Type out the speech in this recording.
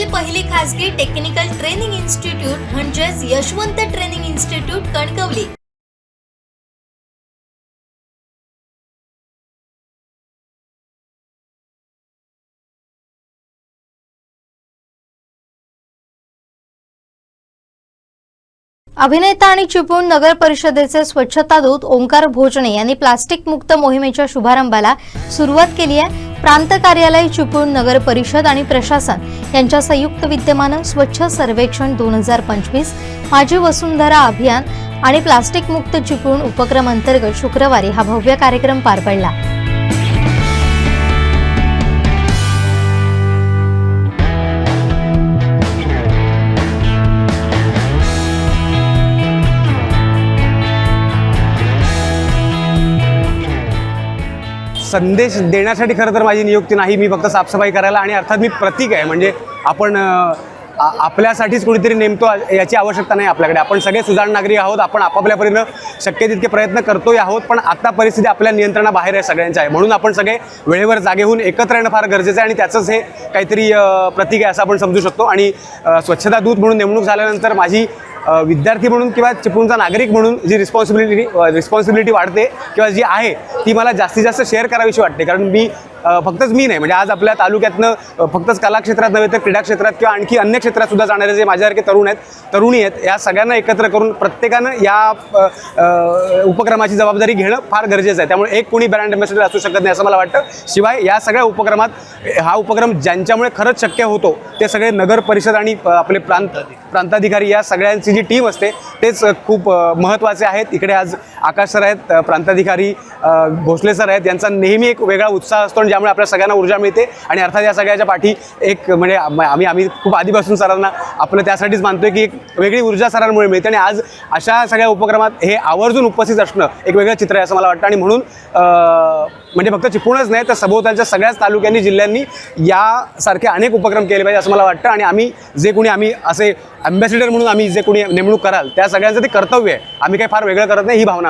देशातील पहिली खासगी टेक्निकल ट्रेनिंग इन्स्टिट्यूट म्हणजेच यशवंत ट्रेनिंग इन्स्टिट्यूट कणकवली. अभिनेता आणि चिपळूण नगर परिषदेचे स्वच्छता दूत ओंकार भोजने यांनी प्लास्टिक मुक्त मोहिमेच्या शुभारंभाला सुरुवात केली आहे. प्रांत कार्यालय चिपळूण नगर परिषद आणि प्रशासन यांच्या संयुक्त विद्यमानं स्वच्छ सर्वेक्षण दोन हजार पंचवीस माझी वसुंधरा अभियान आणि प्लास्टिक मुक्त चिपळूण उपक्रम अंतर्गत शुक्रवारी हा भव्य कार्यक्रम पार पडला. संदेश देण्यासाठी खरं तर माझी नियुक्ती नाही. मी फक्त साफसफाई करायला आणि अर्थात मी प्रतीक आहे. म्हणजे आपण आपल्यासाठीच कुणीतरी नेमतो याची आवश्यकता नाही आपल्याकडे. आपण सगळे सुजाण नागरिक आहोत. आपण आपापल्या परीनं शक्य तितके प्रयत्न करतोय आहोत पण आता परिस्थिती आपल्या नियंत्रणाबाहेर आहे सगळ्यांच्या आहे. म्हणून आपण सगळे वेळेवर जागे होऊन एकत्र येणं फार गरजेचं आहे आणि त्याचंच हे काहीतरी प्रतीक आहे असं आपण समजू शकतो. आणि स्वच्छता दूत म्हणून नेमणूक झाल्यानंतर माझी विद्यार्थी म्हणून किंवा चिपळूणचा नागरिक म्हणून जी रिस्पॉन्सिबिलिटी रिस्पॉन्सिबिलिटी वाढते किंवा जी आहे ती मला जास्तीत जास्त शेअर करावीशी वाटते. कारण मी फक्तच मी नाही. म्हणजे आज आपल्या तालुक्यातनं फक्तच कला क्षेत्रात नव्हे तर क्रीडा क्षेत्रात किंवा आणखी अन्य क्षेत्रात सुद्धा जाणारे जे माझ्यासारखे तरुण आहेत तरुणी आहेत या सगळ्यांना एकत्र करून प्रत्येकानं या उपक्रमाची जबाबदारी घेणं फार गरजेचं आहे. त्यामुळे एक कोणी ब्रँड अँबॅसेडर असू शकत नाही असं मला वाटतं. शिवाय या सगळ्या उपक्रमात हा उपक्रम ज्यांच्यामुळे खरंच शक्य होतो ते सगळे नगर परिषद आणि आपले प्रांत प्रांताधिकारी या सगळ्यांची जी टीम असते तेच खूप महत्त्वाचे आहेत. इकडे आज आकाश सर आहेत प्रांताधिकारी भोसले सर आहेत यांचा नेहमी एक वेगळा उत्साह असतो आणि ज्यामुळे आपल्या सगळ्यांना ऊर्जा मिळते. आणि अर्थात या सगळ्याच्या पाठी एक म्हणजे आम्ही आम्ही खूप आधीपासून सरांना आपलं त्यासाठीच मानतोय की एक वेगळी ऊर्जा सरांमुळे मिळते. आणि आज अशा सगळ्या उपक्रमात हे आवर्जून उपस्थित असणं एक वेगळं चित्र आहे असं मला वाटतं. आणि म्हणून म्हणजे फक्त चिपळूणच नाही तर सभोवतालच्या सगळ्याच तालुक्यांनी जिल्ह्यांनी यासारखे अनेक उपक्रम केले पाहिजे असं मला वाटतं. आणि आम्ही जे कोणी आम्ही असे अँबॅसिडर म्हणून आम्ही जे कोणी नेमणूक कराल त्या सगळ्यांचं ते कर्तव्य आहे. आम्ही काही फार वेगळं करत नाही ही भावना